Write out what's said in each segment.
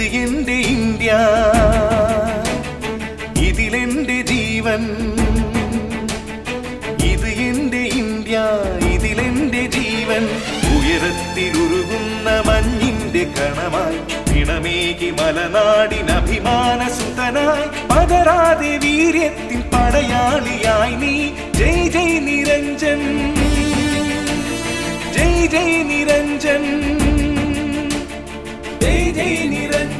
എന്റെ ഇന്ത്യ. ഇതിലെന്റെ ജീവൻ. ഇത് എന്റെ ഇന്ത്യ ഇതിലെന്റെ ജീവൻ. ഉയരത്തിലുരുകുന്ന മഞ്ഞിന്റെ കണമായി പിണമേകി മലനാടിനഭിമാന സുതനായി പകരാതെ വീര്യത്തിൽ പടയാളിയായി നീ. ജയ് ജയ് നിരഞ്ജൻ. ജയ് ജയ് നിരഞ്ജൻ. ജയ് ജയ്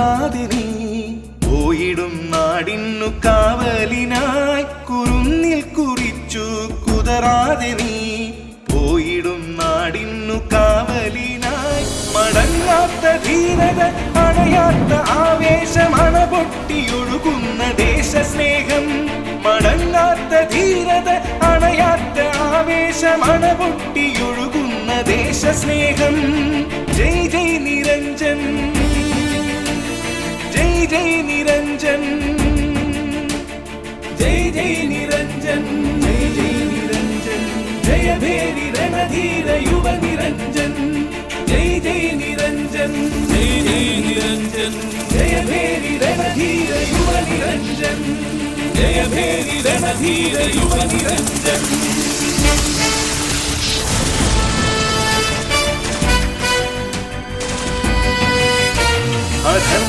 കുതറാതെ നീ പോയിടും നാടിന്നു കാവലിനായി കുറുന്നിൽ കുറിച്ചു കുതറാതെ നീ പോയിടും നാടിന്നു കാവലിനായി മടങ്ങാത്ത ധീരത അണയാത്ത ആവേശം അണപൊട്ടിയൊഴുകുന്ന ദേശസ്നേഹം. മടങ്ങാത്ത ധീരത അണയാത്ത ആവേശം അണപൊട്ടിയൊഴുകുന്ന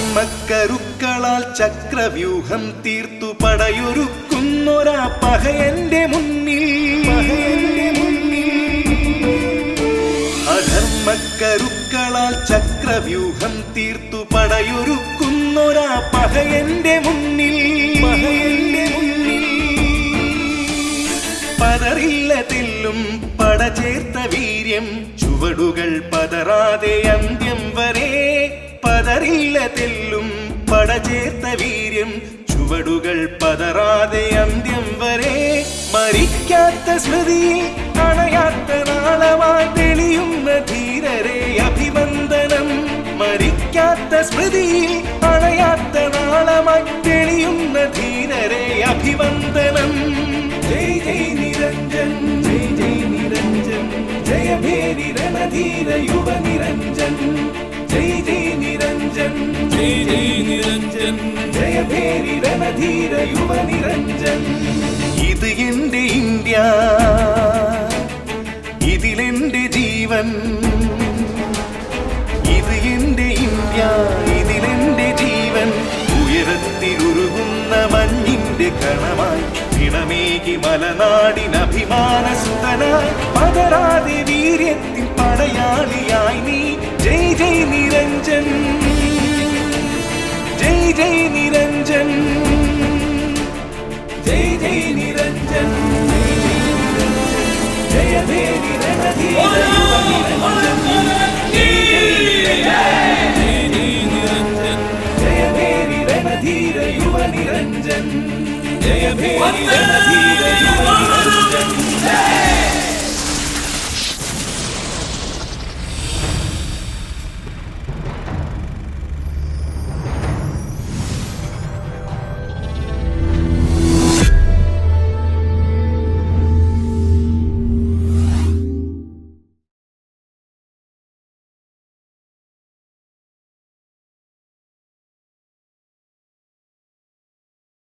അധർമ്മക്കരുക്കളാൽ ചക്രവ്യൂഹം തീർത്തു പടയൊരുക്കുന്നൊരാ പകയന്റെ മുന്നിൽ. അധർമ്മക്കരുക്കളാൽ ചക്രവ്യൂഹം തീർത്തു പടയൊരുക്കുന്നൊരാ പഹയന്റെ മുന്നിൽ. മുന്നിൽ. പതറില്ല തെല്ലും പട ചേർത്ത വീര്യം. ചുവടുകൾ പതറാതെ അന്ത്യം വരെ. പതറില്ല തെല്ലും പട ചേർത്ത വീര്യം. ചുവടുകൾ പതറാതെ അന്ത്യം വരെ. മരിക്കാത്ത സ്മൃതിയിൽ അണയാത്ത നാളമായി തെളിയുന്ന ധീരരെ അഭിവന്ദനം. മരിക്കാത്ത സ്മൃതിയിൽ അണയാത്ത നാളമായി തെളിയുന്ന ധീരരെ അഭിവന്ദനം. ജയ് ജയ് നിരഞ്ജൻ ജയ് ജയ് നിരഞ്ജൻ. ജയ ഭേരി രണധീര യുവ നിരഞ്ജൻ. ജയ് ജയ് നിരഞ്ജൻ ജയ് ജയ് നിരഞ്ജൻ. ജയ ഭേരി രണധീര യുവ നിരഞ്ജൻ. ഇത് എന്റെ ഇന്ത്യ ഇതിലെന്റെ ജീവൻ. ഇണമേകി മലനാടിനഭിമാന സുതനായി. പതരാതെ വീര്യത്തിൽ പടയാളിയായി നീ. ജയ് ജയ് നിരഞ്ജൻ. ജയ് ജയ് നിരഞ്ജൻ. ജയ് ജയ് നിരഞ്ജൻ. ജയ ജയ് مدينة مدينة